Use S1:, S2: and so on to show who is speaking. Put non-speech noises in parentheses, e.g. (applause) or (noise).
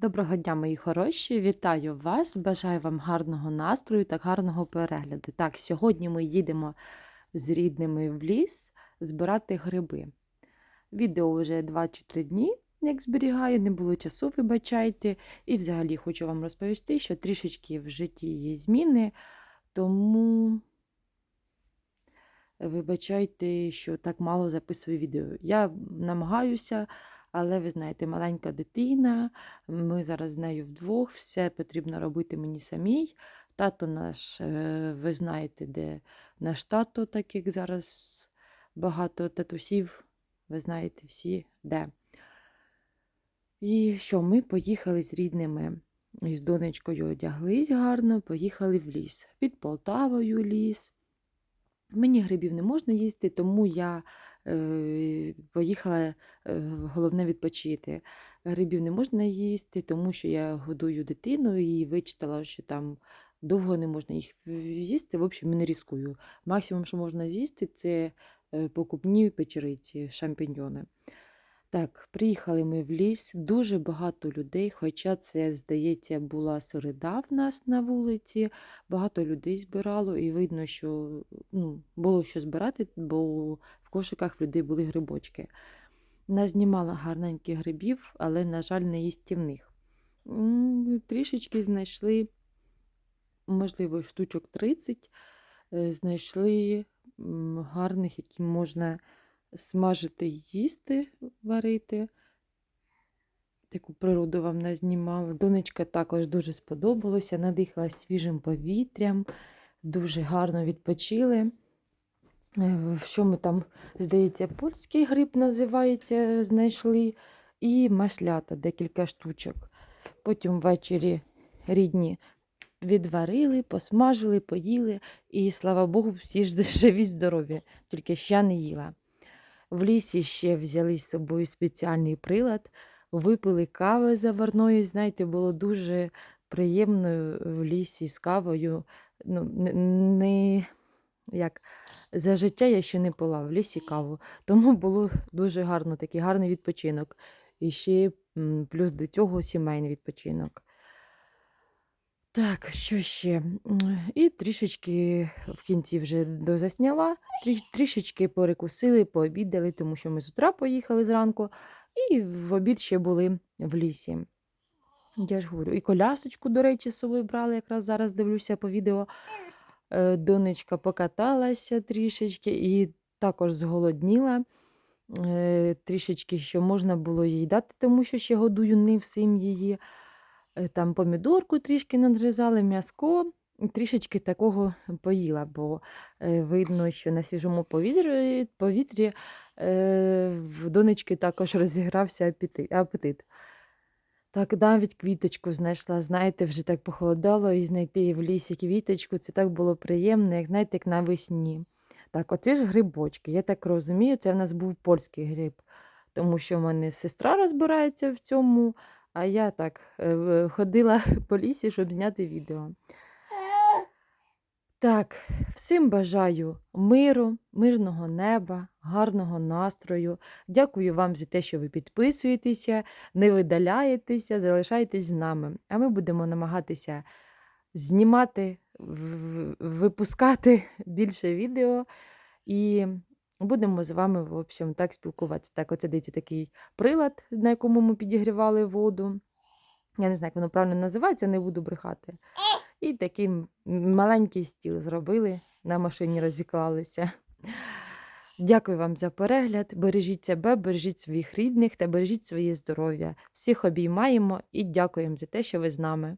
S1: Доброго дня, мої хороші! Вітаю вас! Бажаю вам гарного настрою та гарного перегляду. Так, сьогодні ми їдемо з рідними в ліс збирати гриби. Відео вже 2 чи 3 дні, як зберігаю, не було часу, вибачайте. І взагалі хочу вам розповісти, що трішечки в житті є зміни, тому вибачайте, що так мало записую відео. Я намагаюся. Але ви знаєте, маленька дитина, ми зараз з нею вдвох, все потрібно робити мені самій. Тато наш, е, ви знаєте, де наш тато, так як зараз багато татусів, ви знаєте всі де. І що, ми поїхали з рідними, і з донечкою одяглись гарно, поїхали в ліс. Під Полтавою ліс. Мені грибів не можна їсти, тому я поїхала е, головне відпочити. Грибів не можна їсти, тому що я годую дитину і вичитала, що там довго не можна їх їсти. В общем, не різкую. Максимум, що можна з'їсти, це е, покупні печериці, шампіньйони. Так, приїхали ми в ліс, дуже багато людей, хоча це, здається, була середа в нас на вулиці. Багато людей збирало, і видно, що ну, було що збирати, бо в кошиках в людей були грибочки. Назнімала гарненьких грибів, але, на жаль, не їстівних. Трішечки знайшли, можливо, штучок 30, е, знайшли гарних, які можна смажити їсти, варити. Таку природу вам назнімала. Донечка також дуже сподобалося, надихалась свіжим повітрям, дуже гарно відпочили. Е, Що ми там, здається, польський гриб називається, знайшли, і маслята, декілька штучок. Потім ввечері рідні відварили, посмажили, поїли, і слава Богу, всі ж (laughs) живі, здорові, тільки ще не їла. В лісі ще взяли з собою спеціальний прилад, випили кави заварної. Знаєте, було дуже приємно в лісі з кавою. Ну, не, не як за життя я ще не пила в лісі каву, тому було дуже гарно, такий гарний відпочинок. І ще плюс до цього сімейний відпочинок. Так, що ще? І трішечки в кінці вже дозасняла, трішечки перекусили, пообідали, тому що ми з утра поїхали зранку, і в обід ще були в лісі. Я ж говорю, і колясочку, до речі, з собою брали, якраз зараз дивлюся по відео. Е, Донечка покаталася трішечки і також зголодніла. Е, Трішечки, що можна було їй дати, тому що ще годую не всім її. Е, Там помідорку трішки надгризали, м'язко, трішечки такого поїла, бо е, видно, що на свіжому повітрі, повітрі е, в донечки також (laughs) розігрався апетит. Так, навіть квіточку знайшла. Знаєте, вже так похолодало, і знайти в лісі квіточку, це так було приємно, як знаєте, як навесні. Так, оце ж грибочки. Я так розумію, це в нас був польський гриб, тому що в мене сестра розбирається в цьому, а я так е, ходила (laughs) по лісі, щоб зняти відео. Так, всім бажаю миру, мирного неба, гарного настрою. Дякую вам за те, що ви підписуєтеся, не видаляєтеся, залишайтесь з нами. А ми будемо намагатися знімати, випускати (laughs) більше відео і будемо з вами, в общем, так спілкуватися. Так, оце дивіться такий прилад, на якому ми підігрівали воду. Я не знаю, як воно правильно називається, не буду брехати. І такий маленький стіл зробили, на машині розіклалися. Дякую вам за перегляд. Бережіть себе, бережіть своїх рідних та бережіть своє здоров'я. Всіх обіймаємо і дякуємо за те, що ви з нами.